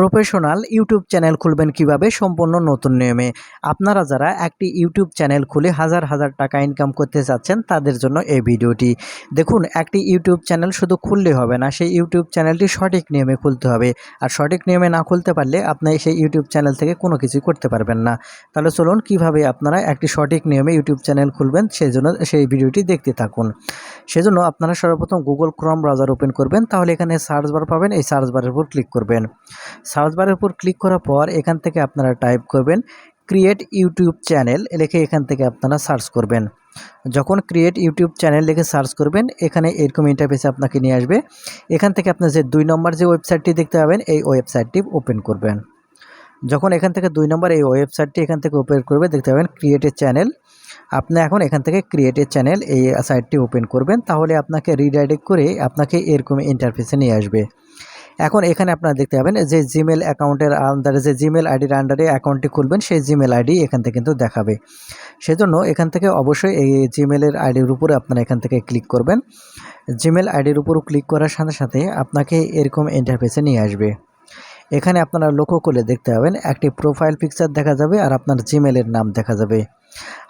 Professional YouTube channel খুলবেন কীভাবে? সম্পূর্ণ নতুন নিয়মে। আপনারা যারা একটি ইউটিউব চ্যানেল খুলে হাজার হাজার টাকা ইনকাম করতে চাচ্ছেন, তাদের জন্য এই ভিডিওটি। দেখুন, একটি ইউটিউব চ্যানেল শুধু খুললে হবে না, সেই ইউটিউব চ্যানেলটি সঠিক নিয়মে খুলতে হবে। আর সঠিক নিয়মে না খুলতে পারলে আপনি সেই ইউটিউব চ্যানেল থেকে কোনো কিছুই করতে পারবেন না। তাহলে চলুন, কীভাবে আপনারা একটি সঠিক নিয়মে ইউটিউব চ্যানেল খুলবেন সেই জন্য সেই ভিডিওটি দেখতে থাকুন। সেজন্য আপনারা সর্বপ্রথম গুগল ক্রম ব্রাউজার ওপেন করবেন, তাহলে এখানে সার্চ বার পাবেন, এই সার্চ বারের উপর ক্লিক করবেন। সার্চ বারের উপর ক্লিক করার পর এখান থেকে আপনারা টাইপ করবেন ক্রিয়েট ইউটিউব চ্যানেল লিখে এখান থেকে আপনারা সার্চ করবেন। যখন ক্রিয়েট ইউটিউব চ্যানেল লিখে সার্চ করবেন, এখানে এরকম ইন্টারফেসে আপনাকে নিয়ে আসবে। এখান থেকে আপনার যে দুই নম্বর যে ওয়েবসাইটটি দেখতে পাবেন, এই ওয়েবসাইটটি ওপেন করবেন। যখন এখান থেকে দুই নম্বর এই ওয়েবসাইটটি এখান থেকে ওপেন করবে, দেখতে পাবেন ক্রিয়েট এ চ্যানেল আপনি এখন এখান থেকে ক্রিয়েট এ চ্যানেল এই সাইটটি ওপেন করবেন, তাহলে আপনাকে রিডাইরেক্ট করে আপনাকে এরকম ইন্টারফেসে নিয়ে আসবে। এখন এখানে আপনারা দেখতে পাবেন যে জিমেল অ্যাকাউন্টের আন্ডারে যে জিমেল আইডির আন্ডারে অ্যাকাউন্টটি খুলবেন, সেই জিমেল আইডি এখান থেকে কিন্তু দেখাবে। সেজন্য এখান থেকে অবশ্যই এই জিমেলের আইডির উপরে আপনারা এখান থেকে ক্লিক করবেন। জিমেল আইডির উপর ক্লিক করার সাথে সাথে আপনাকে এরকম ইন্টারফেসে নিয়ে আসবে। এখানে আপনারা লক্ষ্য করলে দেখতে পাবেন, একটি প্রোফাইল পিকচার দেখা যাবে আর আপনার জিমেলের নাম দেখা যাবে।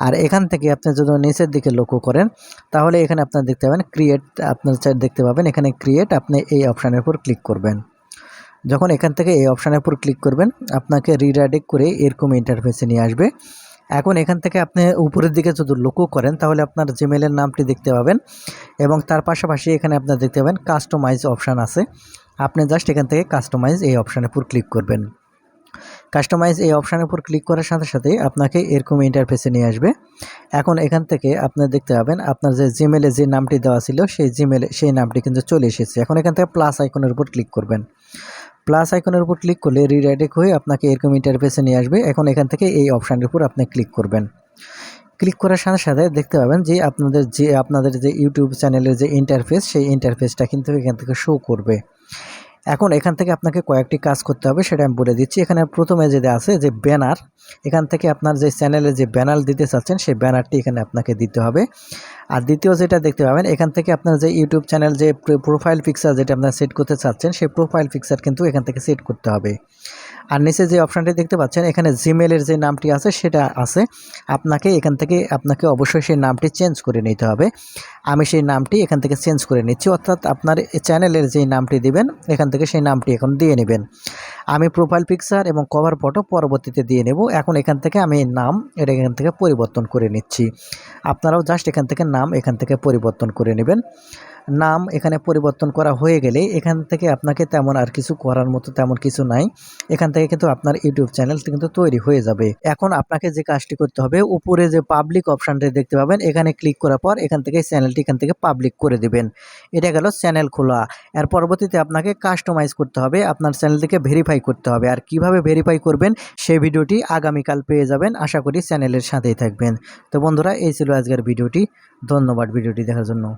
আর এখান থেকে আপনি যদি নিচের দিকে লক্ষ্য করেন, তাহলে এখানে আপনার দেখতে পাবেন ক্রিয়েট আপনার দেখতে পাবেন, এখানে ক্রিয়েট আপনি এই অপশানের উপর ক্লিক করবেন। যখন এখান থেকে এই অপশানের উপর ক্লিক করবেন, আপনাকে রিডাইরেক্ট করে এরকম ইন্টারফেসে নিয়ে আসবে। এখন এখান থেকে আপনি উপরের দিকে যদি লক্ষ্য করেন, তাহলে আপনার জিমেলের নামটি দেখতে পাবেন এবং তার পাশাপাশি এখানে আপনার দেখতে পাবেন কাস্টমাইজ অপশান আছে। আপনি জাস্ট এখান থেকে কাস্টমাইজ এই অপশানের উপর ক্লিক করবেন। কাস্টমাইজ এই অপশানের উপর ক্লিক করার সাথে সাথে আপনাকে এরকম ইন্টারফেসে নিয়ে আসবে। এখন এখান থেকে আপনি দেখতে পাবেন আপনার যে জিমেলে যে নামটি দেওয়া ছিল, সেই জিমেলে সেই নামটি কিন্তু চলে এসেছে। এখন এখান থেকে প্লাস আইকনের উপর ক্লিক করবেন। প্লাস আইকনের উপর ক্লিক করলে রিডাইরেক্ট হয়ে আপনাকে এরকম ইন্টারফেসে নিয়ে আসবে। এখন এখান থেকে এই অপশানের উপর আপনি ক্লিক করবেন। ক্লিক করার সাথে সাথে দেখতে পাবেন যে আপনাদের যে আপনাদের যে ইউটিউব চ্যানেলের যে ইন্টারফেস সেই ইন্টারফেসটা কিন্তু এখান থেকে শো করবে। এখন এখান থেকে আপনাকে কয়েকটি কাজ করতে হবে, সেটা আমি বলে দিচ্ছি। এখানে প্রথমে যেটা আছে, যে ব্যানার, এখান থেকে আপনার যে চ্যানেলে যে ব্যানার দিতে চাচ্ছেন, সেই ব্যানারটি এখানে আপনাকে দিতে হবে। আর দ্বিতীয় যেটা দেখতে পাবেন, এখান থেকে আপনার যে ইউটিউব চ্যানেল যে প্রোফাইল পিকচার যেটা আপনার সেট করতে চাচ্ছেন, সেই প্রোফাইল পিকচার কিন্তু এখান থেকে সেট করতে হবে। আর নিচে যে অপশানটি দেখতে পাচ্ছেন, এখানে জিমেলের যে নামটি আছে, সেটা আছে। আপনাকে এখান থেকে, আপনাকে অবশ্যই সেই নামটি চেঞ্জ করে নিতে হবে। আমি সেই নামটি এখান থেকে চেঞ্জ করে নিচ্ছি। অর্থাৎ আপনার চ্যানেলের যেই নামটি দিবেন, এখান থেকে সেই নামটি এখন দিয়ে নেবেন। আমি প্রোফাইল পিকচার এবং কভার ফটো পরবর্তীতে দিয়ে নেব। এখন এখান থেকে আমি নাম, এটা এখান থেকে পরিবর্তন করে নিচ্ছি। আপনারাও জাস্ট এখান থেকে নাম এখান থেকে পরিবর্তন করে নেবেন। নাম এখানে পরিবর্তন করা হয়ে গেলে এখান থেকে আপনাকে তেমন আর কিছু করার মতো তেমন কিছু নাই। এখান থেকে কিন্তু আপনার ইউটিউব চ্যানেল কিন্তু তৈরি হয়ে যাবে। এখন আপনাকে যে কাজটি করতে হবে, উপরে যে পাবলিক অপশানটি দেখতে পাবেন, এখানে ক্লিক করার পর এখান থেকে চ্যানেলটি এখান থেকে পাবলিক করে দিবেন। এটা গেল চ্যানেল খোলা। এর পরবর্তীতে আপনাকে কাস্টমাইজ করতে হবে, আপনার চ্যানেলটিকে ভেরিফাই করতে হবে। আর কীভাবে ভেরিফাই করবেন, সেই ভিডিওটি আগামীকাল পেয়ে যাবেন। আশা করি চ্যানেলের সাথেই থাকবেন। তো বন্ধুরা, এই ছিল আজকের ভিডিওটি। ধন্যবাদ ভিডিওটি দেখার জন্য।